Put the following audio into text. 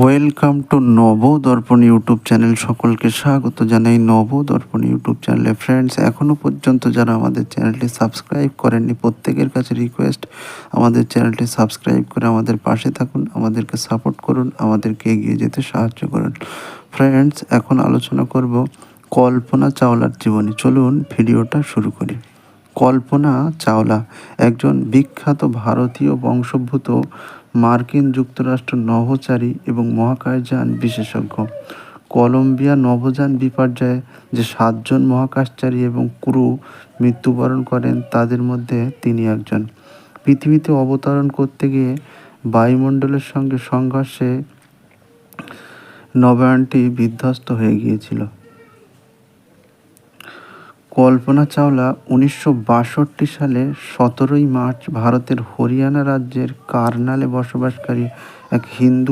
Welcome to নব দর্পণ YouTube channel সকলকে স্বাগত জানাই নব দর্পণ ইউটিউব চ্যানেলে ফ্রেন্ডস এখনও পর্যন্ত যারা আমাদের চ্যানেলটি সাবস্ক্রাইব করেননি, প্রত্যেকের কাছে রিকোয়েস্ট আমাদের চ্যানেলটি সাবস্ক্রাইব করে আমাদের পাশে থাকুন, আমাদেরকে সাপোর্ট করুন, আমাদেরকে এগিয়ে যেতে সাহায্য করুন। ফ্রেন্ডস এখন আলোচনা করব কল্পনা চাওলার জীবনী। চলুন, ভিডিওটা শুরু করি। কল্পনা চাওলা, একজন বিখ্যাত ভারতীয় বংশোদ্ভূত মার্কিন যুক্তরাষ্ট্র নভোচারী এবং মহাকাশযান বিশেষজ্ঞ। কলম্বিয়া নভোযান বিপর্যয়ে যে সাতজন মহাকাশচারী এবং ক্রু মৃত্যুবরণ করেন, তাদের মধ্যে তিনি একজন। পৃথিবীতে অবতরণ করতে গিয়ে বায়ুমণ্ডলের সঙ্গে সংঘর্ষে নবায়নটি বিধ্বস্ত হয়ে গিয়েছিল। কল্পনা চাওলা উনিশশো বাষট্টি সালে সতেরোই মার্চ ভারতের হরিয়ানা রাজ্যের কার্নালে বসবাসকারী এক হিন্দু